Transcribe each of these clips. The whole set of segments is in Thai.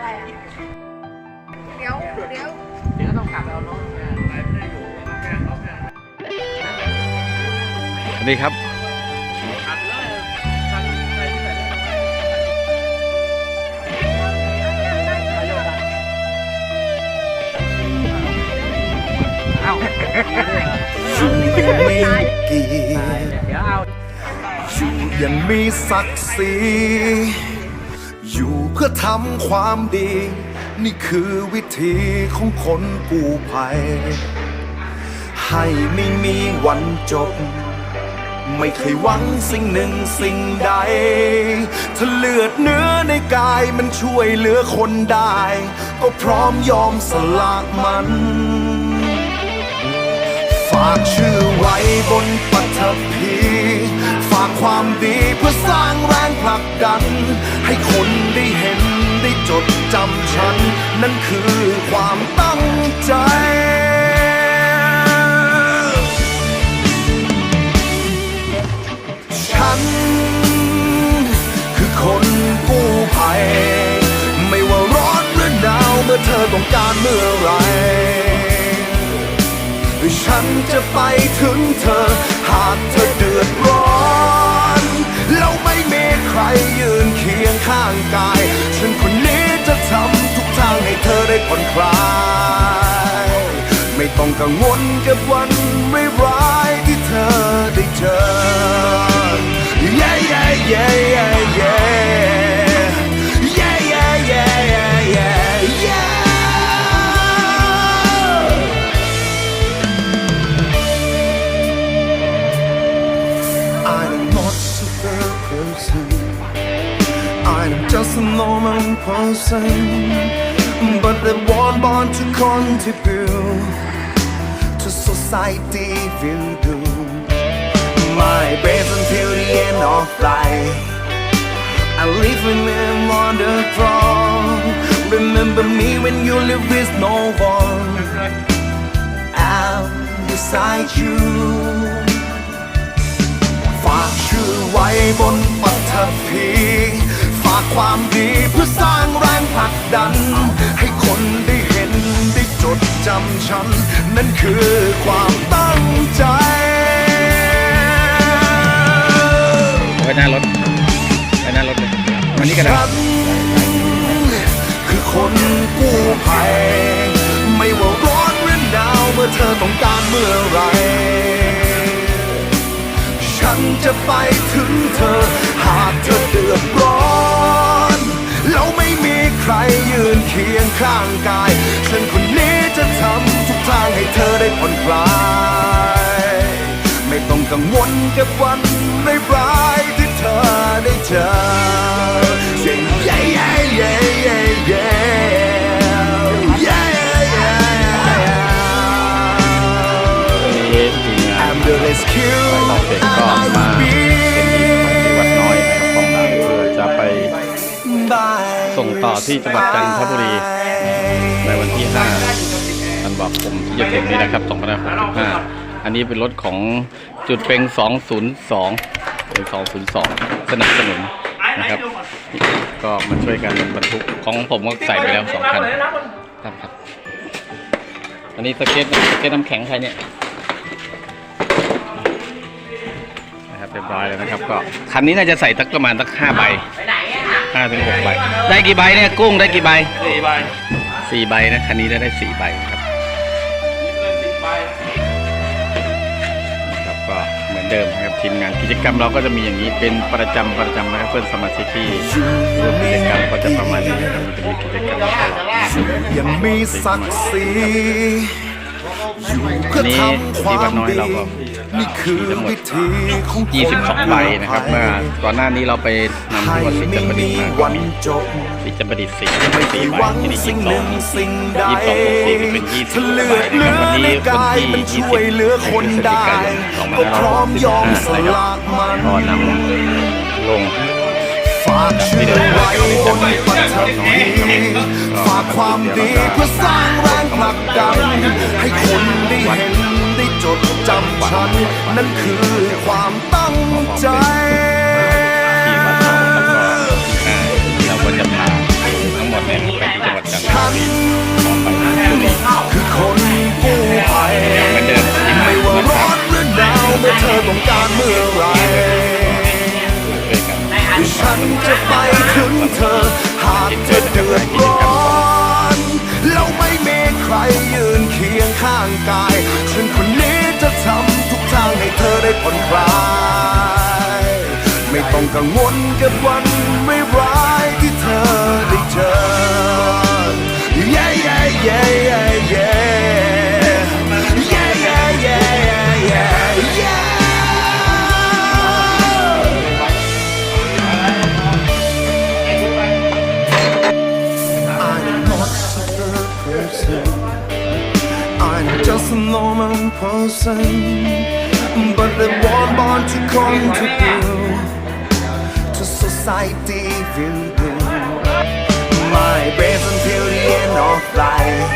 อะไรอะเดี๋ยวเดี๋ยวเดี๋ยวต้องกลับไปเอารถเนี่ยไปไม่ได้อยู่แค่เขาแค่สวัสดีครับขัดเลยทางไปที่เอ้าอยู่ไม่กี่ยวอยู่ยังมีศักดิ์ศรี อยู่เพื่อทำความดี นี่คือวิธีของคนกู้ภัย ให้ไม่มีวันจบ ไม่เคยหวังสิ่งหนึ่งสิ่งใด ถ้าเลือดเนื้อในกายมันช่วยเหลือคนได้ ก็พร้อมยอมสละมันฝากชื่อไว้บนปัทภีากความดีเพื่อสร้างแรงผลักดัน ให้คนได้เห็นได้จดจำฉัน นั่นคือความตั้งใจฉันคือคนกู้ภัยไม่ว่าร้อนหรือหนาวเมื่อเธอต้องการเมื่อไร ฉันจะไปถึงเธอ หากเธอเดือดร้อน ยืนเคียงข้างกาย ฉันคนนี้จะทำทุกทางให้เธอได้ผ่อนคลาย ไม่ต้องกังวลกับวันไม่ร้ายที่เธอได้เจอ yeah yeah yeah yeah yeah yeah person. But the one born to contribute to society will do. My best until the end of life. I live in a wonderful. Remember me when you live with no one. I'm beside you. ฝากชื่อไว้บนปัทภีฝ ากความดีเพื่อสร้างแรงผลักดัน ให้คนได้เห็นได้จดจำฉัน นั่นคือความตั้งใจไว้หน้ารถไว้หน้ารถเลยวันนี้ก็ได้ฉันคือคนกู้ภัยไม่ว่าร้อนหรือหนาวเมื่อเธอต้องการเมื่อไหร ฉันจะไปถึงเธอ หากเธอเดือดร้อนแล้วไม่มีใครยืนเคียงข้างกาย ฉันคนนี้จะทำทุกทางให้เธอได้ผ่อนคลาย ไม่ต้องกังวลกับวันร้ายที่เธอได้เจอ yeah yeah yeah yeah yeah มงาน I'm the rescue เราเสร็จก็มาเป็นที่วัดน้อยนะครับของเราเพื่อจะไปส่งต่อที่จังหวัดจันทบุรี ในวันที่5ธันวาคมที่จะถึงนี้นะครับ2565 อันนี้เป็นรถของจุดเป็ง 202หรือ202 สนับสนุนนะครับ ก็มาช่วยกันบรรทุกของผมก็ใส่ไปแล้วสองคันครับครับ อันนี้สเก็ตสเก็ตน้ำแข็งใครเนี่ย เรียบร้อยแล้วนะครับ ก็คันนี้น่าจะใส่ตักประมาณตักห้าใบห้าถึงหกใบ ได้กี่ใบเนี่ยกุ้งได้กี่ใบสี่ใบสี่ใบนะคันนี้ได้ได้สี่ใบครับนี่เกินสิบใบนะครับก็เหมือนเดิมนะครับทีมงานกิจกรรมเราก็จะมีอย่างนี้เป็นประจำประจำนะครับเพื่อนสมาชิกที่ร่วมกิจกรรมก็จะประมาณนี้นะครับมันจะมีกิจกรรมตลอดนะครับยังมีศักดิ์ศรีอยู่เพื่อทำความดี นี่คือทั้งหมด22ใบนะครับเมื่อก่อนหน้านี้เราไปนำทีมวัวสิจัมบดิมาก็มีสิจัมบดิษสี่ไม่สี่ใบที่นี่ยี่สบองยี่สองบวกสี่เป็นยี่สิบใบนะครับวันนี้คนที่ยี่สิบคนได้สองพันห้าร้อยสิห้านะครับพอนำลงไม่เด้ไว้บนปัจจุบันฝากความดีเพื่อสร้างแรงผลักดันให้คนได้เห็น จดจำฉัน นั่นคือความตั้งใจฉันคือคนกู้ภัยันไม่ว่าร้อนหรือหนาวเมื่อเธอต้องการเมื่อไรฉันจะไปถึงเธอ หากเธอเดือดร้อน เราไม่มีใครยืนเคียงข้างกัน ไปดูคลาย ไม่ต้องกังวลกับวันไม่ร้ายที่เธอได้เจอ Yeah yeah yeah yeah yeah Yeah yeah yeah yeah yeah person. I'm just a normal person. But the one born to contribute to society will do. My best until the end of life.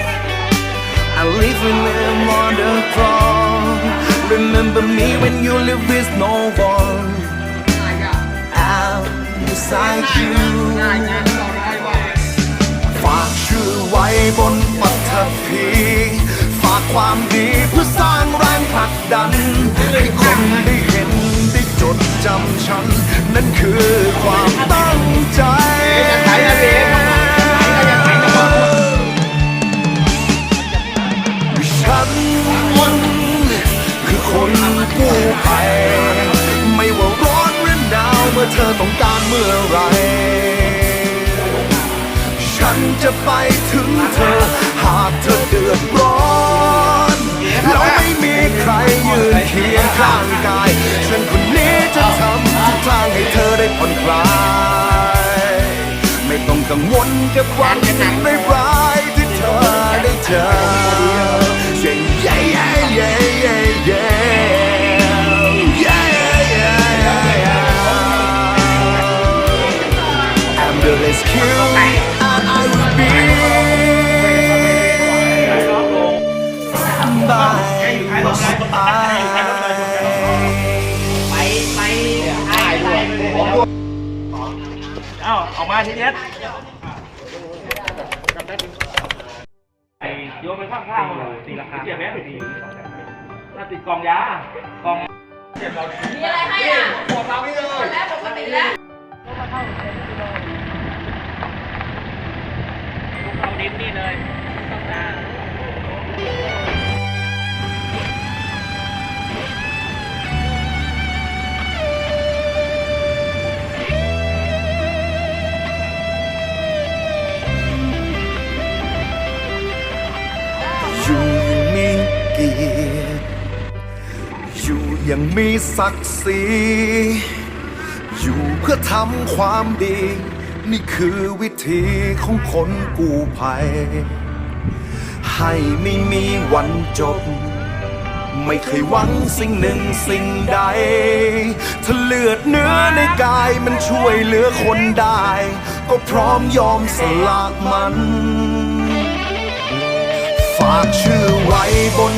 I live in them on the throne. Remember me when you live with no one. I'm beside you. ฝากชื่อไว้บนปัตภีฝาก ความดีเพื่อสร้างแรงผลักดัน ให้คนได้เห็นได้จดจำฉัน นั่นคือความตั้งใจฉันคือคนกู้ภัยไม่ว่าร้อนหรือหนาวเมื่อเธอต้องการเมื่อไรันจะไปถึงเธอ หากเธอเดือดร้อนเราไม่มีใครยืนเคียงข้างกาย ฉันคนนี้จะทำทุกทางให้เธอได้ผ่อนคลาย ไม่ต้องกังวลกับความในร้ายที่เธอได้เจอเสียเย้เอสคิว มาทีเนี้ยไอ้โยนไปข้างๆตีราคาเจ็บไหมน่าติดกองยากล่องมีอะไรให้อะหมดเราไม่เลยแล้วปกติแล้วเอาดินนี่เลยข้างหน้าอ ยังมีศักดิ์ศรีอยู่เพื่อทำความดี นี่คือวิธีของคนกู้ภัย ให้ไม่มีวันจบ ไม่เคยหวังสิ่งหนึ่งสิ่งใด ถ้าเลือดเนื้อในกายมันช่วยเหลือคนได้ ก็พร้อมยอมสละมัน ฝากชื่อไว้บน